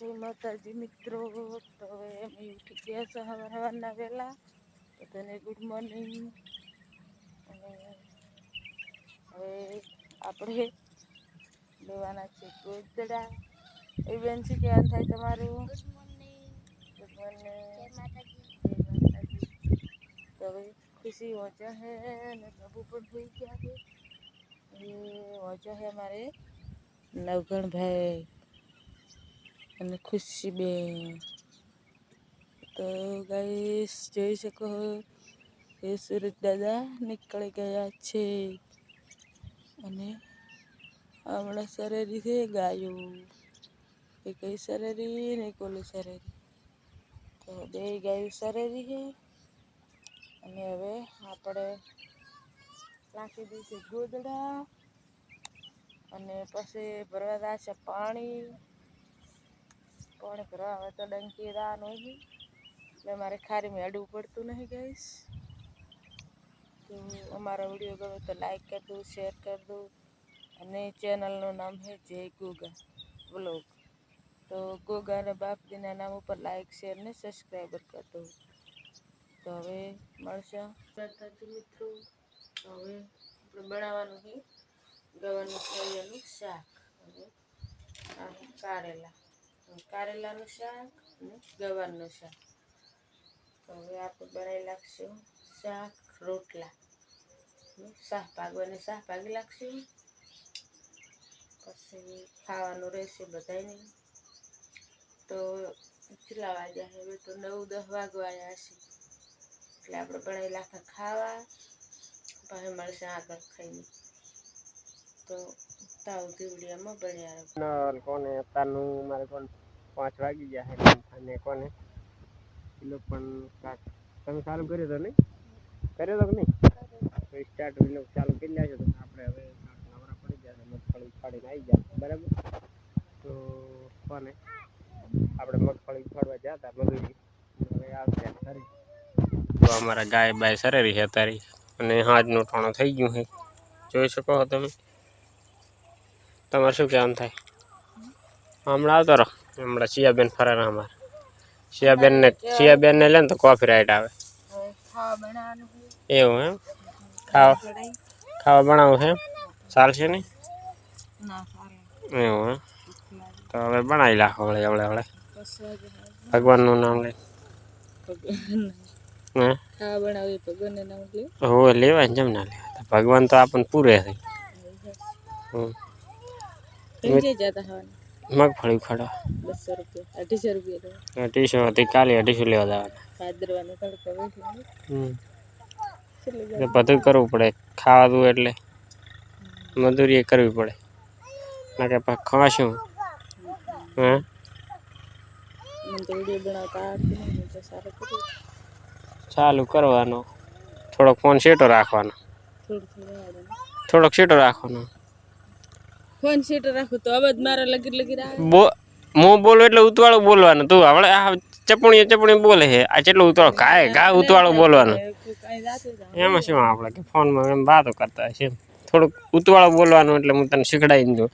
જય માતાજી મિત્રો. તો હવે અમે ઉઠી ગયા છે સવાર સવારના વહેલા બધાને ગુડ મોર્નિંગ અને હવે આપણે લેવાના છે ગોદડા એ બેન છે ક્યાં થાય તમારું? ગુડ મોર્નિંગ તો હવે ખુશી ઓજા હે અને પ્રભુ પણ થઈ ગયા છે. એ ઓજા હે અમારે નવગણભાઈ. અને ખુશીબેન તો ગાઈસ જોઈ શકો એ સુરત દાદા નીકળી ગયા છે. અને હમણાં સરેરી છે ગાયો. એ કઈ સરેરી ને કોલી સરેરી તો બે ગાયો સરેરી છે. અને હવે આપણે નાખી દઈશું ગોદડા અને પછી ભરવા છે પાણી. પાણી ભરવા હવે તો ડંકી રાહ હોય એટલે મારે ખારી મેળવું પડતું નહીં ગઈશ તો અમારો વીડિયો ગમે તો લાઈક કરી દઉં શેર કરી દઉં અને ચેનલનું નામ છે જય ગોગા વ્લોગ. તો ગોગા અને બાપજીના નામ ઉપર લાઈક શેર ને સબસ્ક્રાઈબર કરી તો હવે મળશે. મિત્રો. હવે આપણે બનાવવાનું છે ગવાનું ફળિયાનું શાક. અને કારેલા. કારેલાનું શાક અને ગવારનું શાક. તો હવે આપણે બનાવી લાગશું શાક રોટલા. શાહ શાક શાહ પાકી નાખશું પછી ખાવાનું રહેશે બધાને તો કેટલા વાગ્યા હવે તો નવ, દસ વાગવા આવ્યા છે એટલે આપણે બનાવી નાખા ખાવા. પછી મળશે આગળ ખાઈને. તો તાવ દીવડિયામાં બન્યા કોને? અત્યારનું મારે કોણ? પાંચ વાગી ગયા છે. અને કોને? કિલો પણ કાક તમે ચાલુ કર્યો તો નહીં? કર્યો તો કે નહીં? તો સ્ટાર્ટ લોકો ચાલુ કરી લ્યા છો તો આપણે હવે નવરા પડી ગયા મગફળી ઉખાડીને આવી ગયા બરાબર? તો કોને? આપણે મગફળી ઉખાડવા ગયા હતા મજૂરી હવે આવશે ખરી. તો અમારા ગાય બાય સરેરી છે તારી અને હાજનું ઠાણું થઈ ગયું છે. જોઈ શકો છો તમે. તમારે શું કહેવાનું થાય? હમણાં આવતો રહો. હમણાં શિયાબેન ફરાર અમારે. શિયાબેનને શિયાબેનને લે ને તો કોફી રાઈટ આવે. હવે એવું એમ? ખાવા ખાવા બનાવવું છે ચાલશે નહીં? એવું એમ? તો હવે બનાવી લાખો વળે હવળે હવળે. ભગવાનનું નામ હે? લે. હોવે લેવાય ને જેમ ના ભગવાન તો આપણને પૂરે થાય હમ. મગફળી ઉખાડવા બસો રૂપિયા અઢીસો રૂપિયા અઢીસો હતી કાલે અઢીસો લેવા જવાના. બધું કરવું પડે. ખાવાનું એટલે મજૂરી કરવી પડે. ના કે પછી ખાશું. હે? ચાલુ કરવાનો. થોડોક ફોન સેટો રાખવાનો. થોડોક સેટો રાખવાનો. ફોન સીટ રાખું તો અવાજ મારા લગી લગી આવે. બો બોલું એટલે ઉતવાળું બોલવાનું. તું હવે આ ચપણી ચપણી બોલે છે. આ કેટલું ઉતવાળું? કાય ગા ઉતવાળું બોલવાનું. એમાં શું આપણે કે ફોનમાં એમ વાતો કરતા છે થોડુંક ઉતવાળું બોલવાનું એટલે હું તને શીખડાવી દઉં.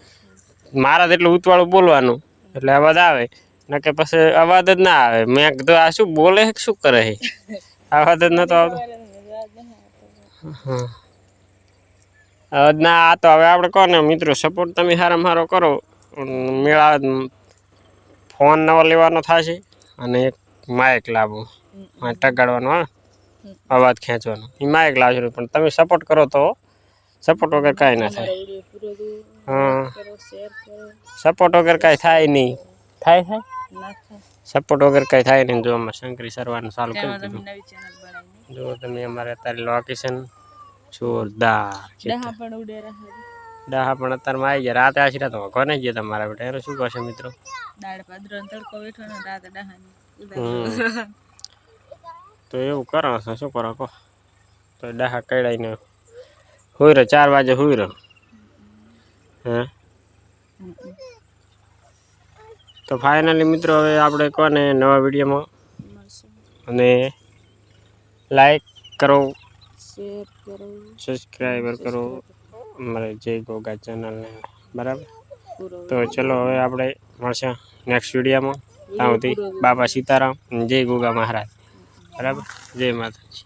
મારા જેટલું ઉતવાળું બોલવાનું એટલે અવાજ આવે. નકે પછી અવાજ જ ના આવે. મેં કીધું આ શું બોલે શું કરે છે? અવાજ જ નતો આવતો. હા. ના આ તો હવે આપણે કહો ને મિત્રો સપોર્ટ તમે સારામાં સારો કરો. મેળા ફોન નવો લેવાનો થશે અને એક માઇક લાવો આ ટગાડવાનો હા? અવાજ ખેંચવાનો. એ માઇક લાવજો પણ તમે સપોર્ટ કરો તો સપોર્ટ વગર કાંઈ ના થાય. હા. કરો શેર કરો સપોર્ટ વગર કાંઈ થાય નહીં. થાય થાય? સપોર્ટ વગર કાંઈ થાય નહીં. જો અમારે શંકરી સરવાનું ચાલુ કરી દીધું નવી ચેનલ બનાવી જો તમે અમારે અત્યારે લોકેશન જોરદાર. ડાહા પણ ઉડે રહે ડાહા પણ અત્યારમાં આવી ગયા. રાતે આશી તો કોને ગયા તમારા બેટા એનો શું કહેશે મિત્રો? દાળ પાદરો તડકો બેઠો ને રાતે ડહાની તો એવું કરો છો શું કરો કહો? તો ડાહા કડાઈને હુઈ રહ્યો ચાર વાગે હુઈ રહ્યો. હે? તો ફાઇનલી મિત્રો હવે આપણે કોને નવા વિડીયોમાં? અને લાઈક કરો શેર કરો સબસ્ક્રાઈબર કરો. અમારે જય ગોગા ચેનલને બરાબર? તો ચલો હવે આપણે મળશે નેક્સ્ટ વિડીયોમાં. ત્યાં સુધી બાબા સીતારામ જય ગોગા મહારાજ. બરાબર? જય માતાજી.